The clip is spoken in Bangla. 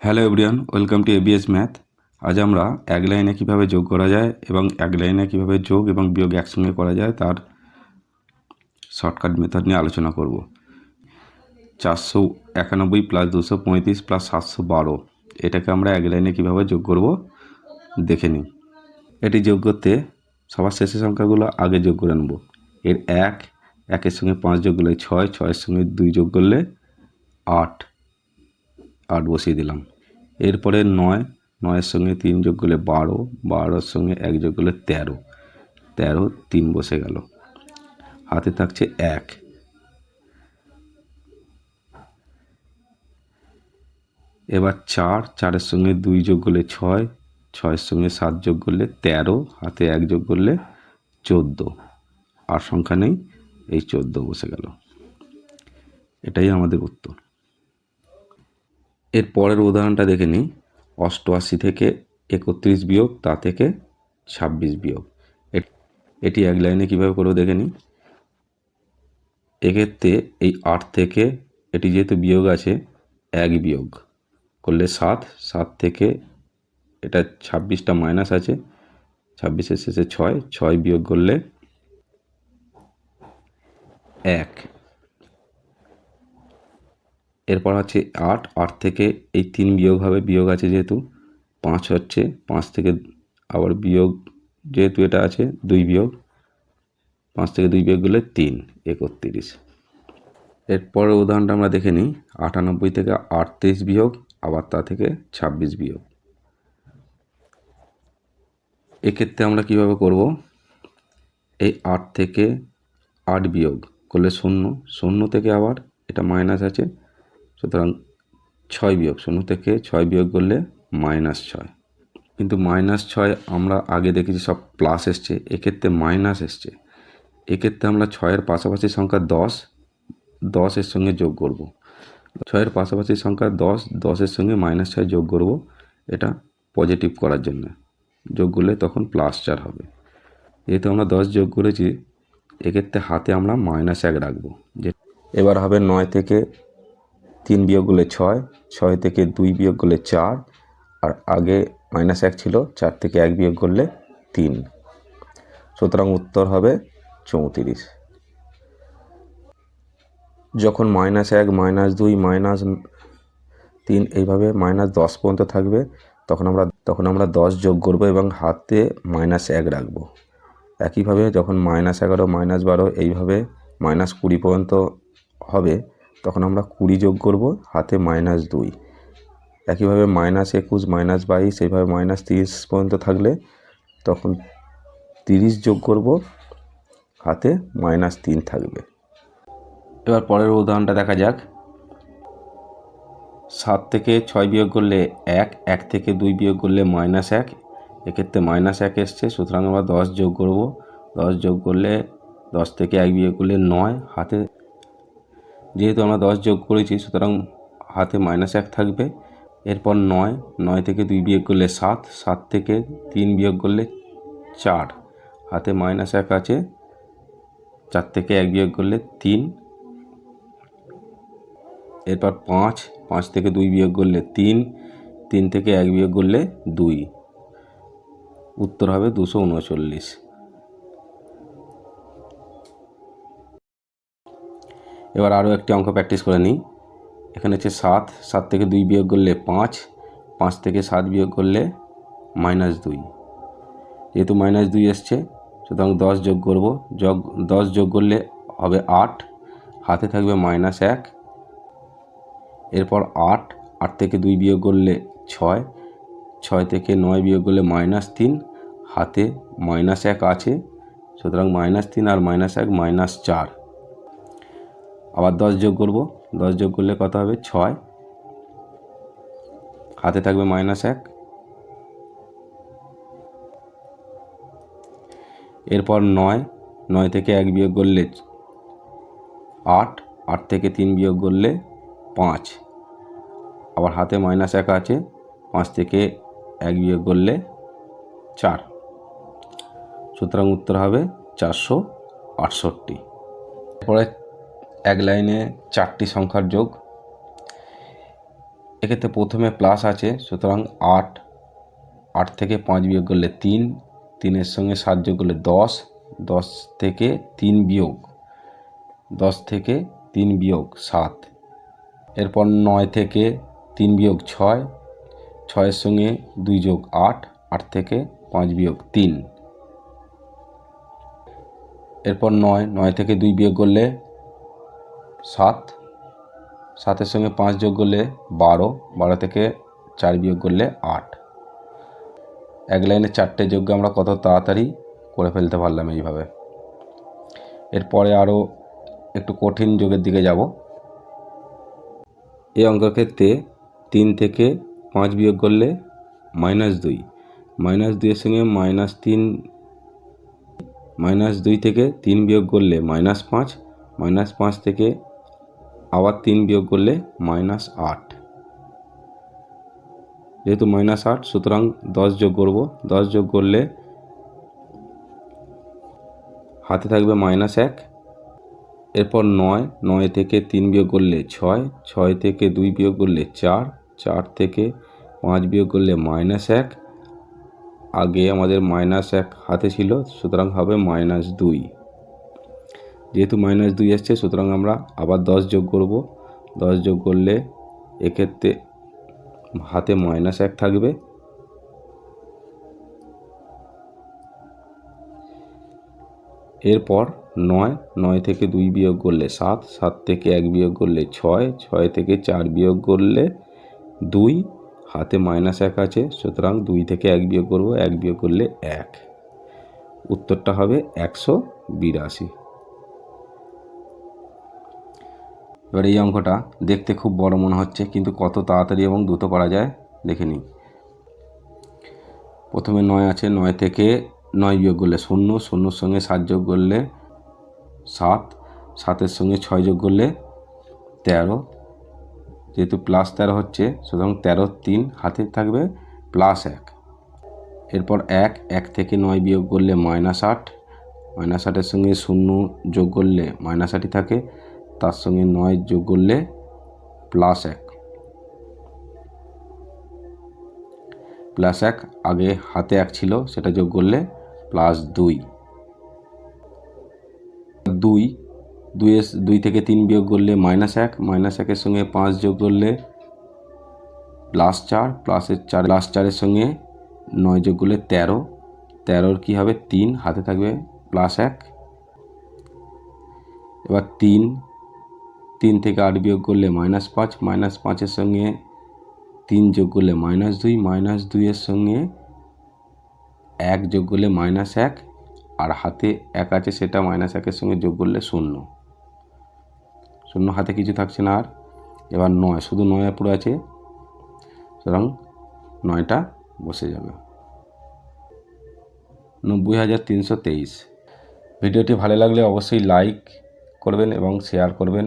Hello everyone, welcome to ABS math. আজ আমরা এক লাইনে কীভাবে যোগ করা যায় এবং এক লাইনে কীভাবে যোগ এবং বিয়োগ একসঙ্গে করা যায় তার শর্টকাট মেথড নিয়ে আলোচনা করব। চারশো একানব্বই প্লাস দুশো পঁয়ত্রিশ প্লাস সাতশো বারো, এটাকে আমরা এক লাইনে কীভাবে যোগ করব দেখে নিই। এটি যোগ করতে সবার শেষের সংখ্যাগুলো আগে যোগ করে নেব। এর এক, একের সঙ্গে পাঁচ যোগ করলে ছয়, ছয়ের সঙ্গে দুই যোগ করলে আট। আট বসিয়ে দিলাম। এরপরে নয়, নয়ের সঙ্গে তিন যোগ করলে বারো, বারোর সঙ্গে এক যোগ করলে তেরো। তেরো তিন বসে গেল। হাতে থাকছে এক। এবার চার, চারের সঙ্গে দুই যোগ করলে ছয়, ছয়ের সঙ্গে সাত যোগ করলে তেরো, হাতে এক যোগ করলে চোদ্দ। আর সংখ্যা নেই, এই চোদ্দ বসে গেল। এটাই আমাদের উত্তর। এর পরের উদাহরণটা দেখে নিই। অষ্টআশি থেকে একত্রিশ বিয়োগ, তা থেকে ছাব্বিশ বিয়োগ। এটি এক লাইনে কীভাবে করব দেখে নিই। এক্ষেত্রে এই আট থেকে, এটি যেহেতু বিয়োগ আছে, এক বিয়োগ। করলে সাত সাত থেকে এটা ছাব্বিশটা মাইনাস আছে, ছাব্বিশের শেষে ছয় ছয় বিয়োগ করলে এক। এরপর হচ্ছে আট আট থেকে এই তিন বিয়োগ হবে বিয়োগ আছে যেহেতু, পাঁচ হচ্ছে, পাঁচ থেকে আবার বিয়োগ যেহেতু এটা আছে, দুই বিয়োগ, পাঁচ থেকে দুই বিয়োগ করলে তিন, একত্রিশ। এরপর উদাহরণটা আমরা দেখে নিই, আটানব্বই থেকে আটত্রিশ বিয়োগ, আবার তা থেকে ছাব্বিশ বিয়োগ। এক্ষেত্রে আমরা কীভাবে করব? এই আট থেকে আট বিয়োগ করলে শূন্য শূন্য থেকে আবার এটা মাইনাস আছে সুতরাং ছয় বিয়োগ শূন্য থেকে ছয় বিয়োগ করলে মাইনাস ছয়। কিন্তু মাইনাস ছয় আমরা আগে দেখেছি সব প্লাস এসছে, এক্ষেত্রে মাইনাস এসছে। এক্ষেত্রে আমরা ছয়ের পাশাপাশি সংখ্যা দশ দশের সঙ্গে যোগ করব। ছয়ের পাশাপাশি সংখ্যা দশ দশের সঙ্গে মাইনাস ছয় যোগ করব এটা পজিটিভ করার জন্য। যোগ করলে তখন প্লাস চার হবে। যেহেতু আমরা দশ যোগ করেছি, এক্ষেত্রে হাতে আমরা মাইনাস এক রাখব। যে এবার হবে নয় থেকে তিন বিয়োগ করলে ছয় ছয় থেকে দুই বিয়োগ করলে চার, আর আগে মাইনাস এক ছিল, চার থেকে এক বিয়োগ করলে তিন। সুতরাং উত্তর হবে চৌত্রিশ। যখন মাইনাস এক মাইনাস দুই মাইনাস তিন এইভাবে মাইনাস দশ পর্যন্ত থাকবে, তখন আমরা তখন আমরা দশ যোগ করব এবং হাতে মাইনাস এক রাখব। একইভাবে যখন মাইনাস এগারো মাইনাস বারো এইভাবে মাইনাস কুড়ি পর্যন্ত হবে তখন আমরা কুড়ি যোগ করব, হাতে মাইনাস দুই। একইভাবে মাইনাস একুশ মাইনাস বাইশ, এইভাবে মাইনাস তিরিশ পর্যন্ত থাকলে তখন তিরিশ যোগ করব, হাতে মাইনাস তিন থাকবে। এবার পরের উদাহরণটা দেখা যাক। সাত থেকে ছয় বিয়োগ করলে এক এক থেকে দুই বিয়োগ করলে মাইনাস এক। এক্ষেত্রে মাইনাস এক এসছে, সুতরাং আমরা দশ যোগ করব। দশ যোগ করলে দশ থেকে এক বিয়োগ করলে নয়, হাতে যেহেতু আমরা দশ যোগ করেছি, সুতরাং হাতে মাইনাস এক থাকবে। এরপর নয় নয় থেকে দুই বিয়োগ করলে সাত সাত থেকে তিন বিয়োগ করলে চার। হাতে মাইনাস এক আছে, চার থেকে এক বিয়োগ করলে তিন। এরপর পাঁচ পাঁচ থেকে দুই বিয়োগ করলে তিন তিন থেকে এক বিয়োগ করলে দুই। উত্তর হবে দুশো উনচল্লিশ। এবার আরও একটি অঙ্ক প্র্যাকটিস করে নিই। এখানে হচ্ছে সাত সাত থেকে দুই বিয়োগ করলে পাঁচ পাঁচ থেকে সাত বিয়োগ করলে মাইনাস দুই। যেহেতু মাইনাস দুই এসছে, সুতরাং দশ যোগ করব, যোগ, দশ যোগ করলে হবে আট, হাতে থাকবে মাইনাস এক। এরপর আট আট থেকে দুই বিয়োগ করলে ছয় ছয় থেকে নয় বিয়োগ করলে মাইনাস তিন, হাতে মাইনাস এক আছে, সুতরাং মাইনাস তিন আর মাইনাস এক মাইনাস চার। আবার দশ যোগ করব। দশ যোগ করলে কত হবে? ছয়। হাতে থাকবে মাইনাস এক। এরপর নয়। নয় থেকে এক বিয়োগ করলে আট। আট থেকে তিন বিয়োগ করলে পাঁচ। আবার হাতে মাইনাস এক আছে। পাঁচ থেকে এক বিয়োগ করলে চার। সুতরাং উত্তর হবে চারশো আটষট্টি। এরপরে এক লাইনে চারটি সংখ্যার যোগ। এক্ষেত্রে প্রথমে প্লাস আছে, সুতরাং আট। আট থেকে পাঁচ বিয়োগ করলে তিন, তিনের সঙ্গে সাত যোগ করলে দশ। দশ থেকে তিন বিয়োগ। দশ থেকে তিন বিয়োগ সাত। এরপর নয় থেকে তিন বিয়োগ ছয়। ছয়ের সঙ্গে দুই যোগ আট আট থেকে পাঁচ বিয়োগ তিন। এরপর নয় নয় থেকে দুই বিয়োগ করলে সাত। সাতের সঙ্গে পাঁচ যোগ করলে বারো। বারো থেকে চার বিয়োগ করলে আট। এক লাইনে চারটে যোগ্য আমরা কত তাড়াতাড়ি করে ফেলতে পারলাম এইভাবে। এরপরে আরও একটু কঠিন যোগের দিকে যাব। এই অঙ্কের ক্ষেত্রে তিন থেকে পাঁচ বিয়োগ করলে মাইনাস দুই। মাইনাস দুইয়ের সঙ্গে মাইনাস তিন, মাইনাস দুই থেকে তিন বিয়োগ করলে মাইনাস পাঁচ। মাইনাস পাঁচ থেকে আবার তিন বিয়োগ করলে মাইনাস আট। যেহেতু মাইনাস আট, সুতরাং দশ যোগ করব। দশ যোগ করলে হাতে থাকবে মাইনাস এক। এরপর নয় নয় থেকে তিন বিয়োগ করলে ছয় ছয় থেকে দুই বিয়োগ করলে চার চার থেকে পাঁচ বিয়োগ করলে মাইনাস এক। আগে আমাদের মাইনাস এক হাতে ছিল, সুতরাং হবে মাইনাস দুই। যেহেতু মাইনাস দুই আসছে, সুতরাং আমরা আবার দশ যোগ করব। দশ যোগ করলে এক্ষেত্রে হাতে মাইনাস এক থাকবে। এরপর নয় নয় থেকে দুই বিয়োগ করলে সাত সাত থেকে এক বিয়োগ করলে ছয় ছয় থেকে চার বিয়োগ করলে দুই, হাতে মাইনাস এক আছে, সুতরাং দুই থেকে এক বিয়োগ করব, এক বিয়োগ করলে এক। উত্তরটা হবে একশো বিরাশি। এবার এই অঙ্কটা দেখতে খুব বড় মনে হচ্ছে, কিন্তু কত তাড়াতাড়ি এবং দ্রুত করা যায় দেখে নিই। প্রথমে নয় আছে, নয় থেকে নয় বিয়োগ করলে শূন্য, শূন্যর সঙ্গে সাত যোগ করলে সাত, সাতের সঙ্গে ছয় যোগ করলে তেরো। যেহেতু প্লাস তেরো হচ্ছে, সুতরাং তেরো তিন হাতে থাকবে প্লাস এক। এরপর এক এক থেকে নয় বিয়োগ করলে মাইনাস আট মাইনাস আটের সঙ্গে শূন্য যোগ করলে মাইনাস আটই থাকে। তার সঙ্গে নয় যোগ করলে প্লাস এক। প্লাস এক আগে হাতে এক ছিল, সেটা যোগ করলে প্লাস দুই। দুই দুইয়ের দুই থেকে তিন বিয়োগ করলে মাইনাস এক মাইনাস একের সঙ্গে পাঁচ যোগ করলে প্লাস চার প্লাসের চার প্লাস চারের সঙ্গে নয় যোগ করলে তেরো। তেরোর কী হবে? তিন, হাতে থাকবে প্লাস এক। এবার তিন তিন থেকে আট বিয়োগ করলে মাইনাস পাঁচ মাইনাস পাঁচের সঙ্গে তিন যোগ করলে মাইনাস দুই মাইনাস দুইয়ের সঙ্গে এক যোগ করলে মাইনাস এক, আর হাতে এক আছে সেটা মাইনাস একের সঙ্গে যোগ করলে শূন্য। শূন্য হাতে কিছু থাকছে না আর। এবার নয়, শুধু নয় পুরো আছে। সুতরাং নয়টা বসে যাবে। নব্বই হাজার তিনশো তেইশ। ভিডিওটি ভালো লাগলে অবশ্যই লাইক করবেন এবং শেয়ার করবেন।